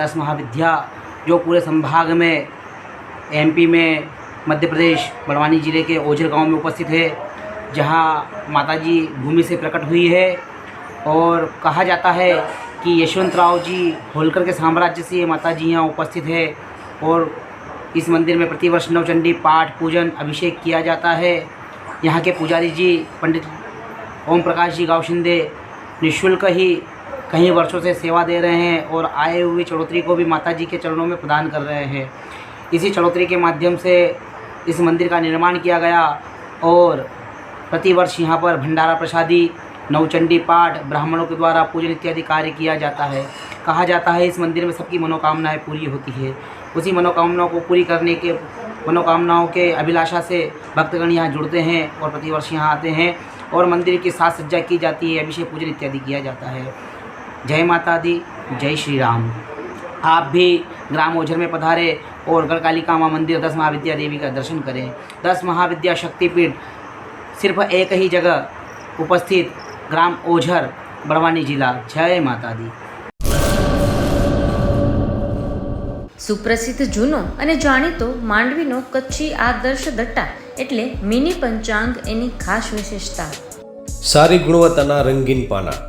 दस महाविद्या जो पूरे संभाग में एमपी में मध्य प्रदेश, बड़वानी ज़िले के ओझर गाँव में उपस्थित है, जहाँ माताजी भूमि से प्रकट हुई है और कहा जाता है कि यशवंत राव जी होलकर के साम्राज्य से ये माता जी यहाँ उपस्थित है और इस मंदिर में प्रतिवर्ष नवचंडी पाठ पूजन अभिषेक किया जाता है। यहाँ के पुजारी जी, पंडित ओम प्रकाश जी, गाँव शिंदे निःशुल्क ही कई वर्षों से सेवा दे रहे हैं और आए हुए चढ़ोतरी को भी माता जी के चरणों में प्रदान कर रहे हैं। इसी चढ़ोतरी के माध्यम से इस मंदिर का निर्माण किया गया और प्रतिवर्ष यहाँ पर भंडारा प्रसादी, नवचंडी पाठ, ब्राह्मणों के द्वारा पूजन इत्यादि कार्य किया जाता है। कहा जाता है, इस मंदिर में सबकी मनोकामनाएँ पूरी होती है। उसी मनोकामनाओं को पूरी करने के, मनोकामनाओं के अभिलाषा से भक्तगण यहाँ जुड़ते हैं और प्रतिवर्ष यहाँ आते हैं और मंदिर की साज सज्जा की जाती है, अभिषेक, पूजन इत्यादि किया जाता है। जय माता दी जय श्री राम आप भी ग्राम ओझर में पधारे और गढ़कालिका माँ मंदिर दस महाविद्या देवी का दर्शन करें दस महाविद्या शक्तिपीठ सिर्फ एक ही जगह उपस्थित ग्राम ओझर बड़वानी जिला जय माता दी સુપ્રસિદ્ધ જૂનો અને જાણીતો માંડવીનો કચ્છી આદર્શ દટ્ટા એટલે મિની પંચાંગ એની ખાસ વિશેષતા સારી ગુણવત્તાના રંગીન પાના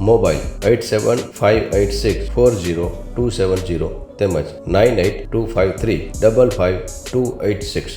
Mobile eight seven five eight six four zero two seven zero તેમજ nine eight two five three double five two eight six.